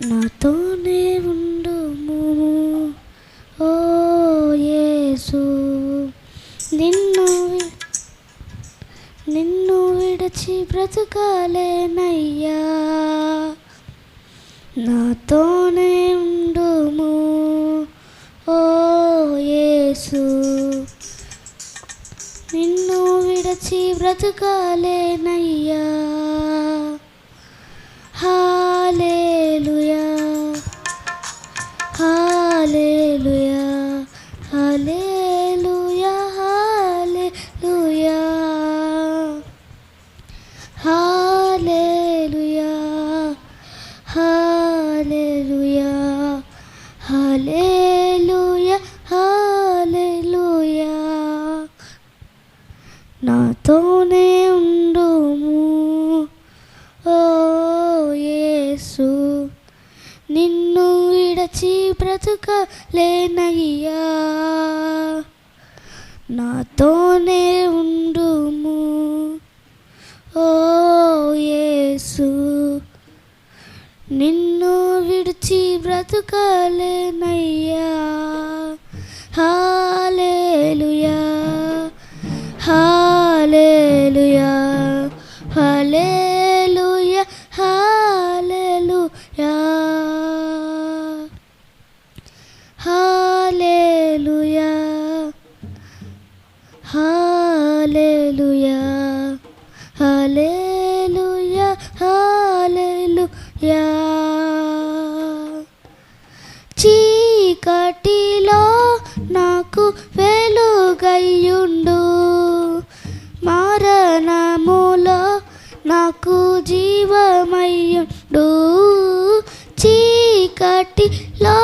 నాతోనే ఉండుము. ఓ యేసు నిన్ను నిన్ను విడిచి బ్రతకాలేనయ్యా. నాతోనే ఉండుము. ఓ యేసు నిన్ను విడచి బ్రతకాలేనయ్యా. Hallelujah hallelujah hallelujah hallelujah hallelujah hallelujah hallelujah నాతోనే ఉండుము ఓ యేసు నిన్ను విడచి బ్రతుకలేనయ్యా. నాతోనే ఉండుము ఓ యేసు. నిన్ను విడిచి బ్రతుకలేనయ్యా. హాలేలుయా హాలేలుయా హలే హాలేలుయా హాలేలుయా హాలేలుయా చీకటిలో నాకు వెలుగయ్యుండు మరణములో నాకు జీవమయ్యుండు. చీకటిలో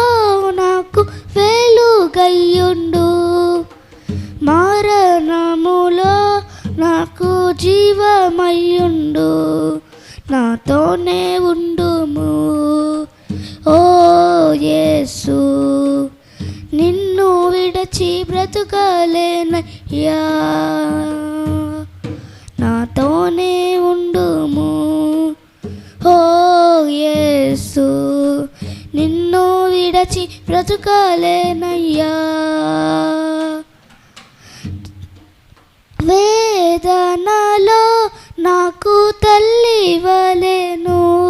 నాకు వెలుగయ్యుండు జీవమయ్యుండు. నాతోనే ఉండుము. ఓ యేసు నిన్ను విడచి బ్రతుకలేనయ్యా. నాతోనే ఉండుము. ఓ యేసు నిన్ను విడచి బ్రతుకలేనయ్యా. వేదనా తల్లి వలెను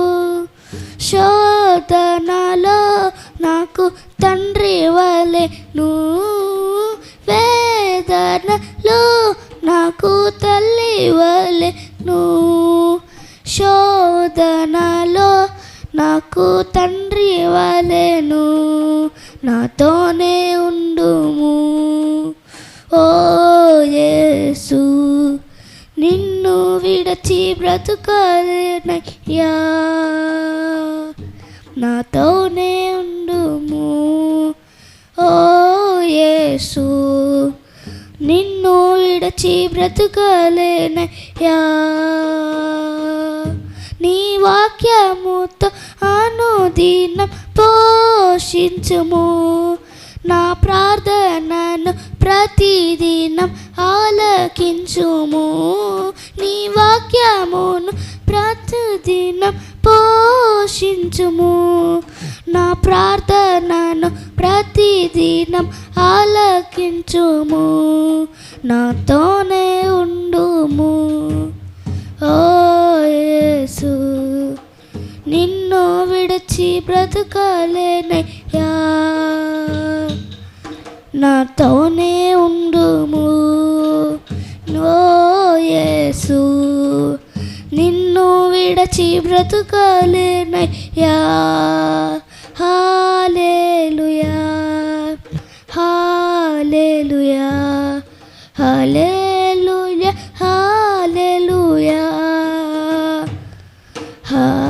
శోధనలో నాకు తండ్రి వలెను. వేదనలో నాకు తల్లి వలెను. శోధనలో నాకు తండ్రి వలెను. నాతోనే ఉండుము. విడచి బ్రతుకలేనయ్యా. నాతోనే ఉండుము ఓ యేసు. నిన్ను విడచి బ్రతుకలేనయ్యా. నీ వాక్యముతో అనుదినం పోషించుము. నా ప్రార్థనను ప్రతిదినం ఆలకించుము. నీ వాక్యమును ప్రతిదినం పోషించుము. నా ప్రార్థనను ప్రతిదినం ఆలకించుము. నాతోనే ఉండుము. ఓ యేసు నిన్ను విడిచి బ్రతకలేనయ్యా. నాతోనే ఉండుము. ఓ యేసు నిన్ను విడచి బ్రతుకలేనయ్యా. Hallelujah hallelujah hallelujah hallelujah. హా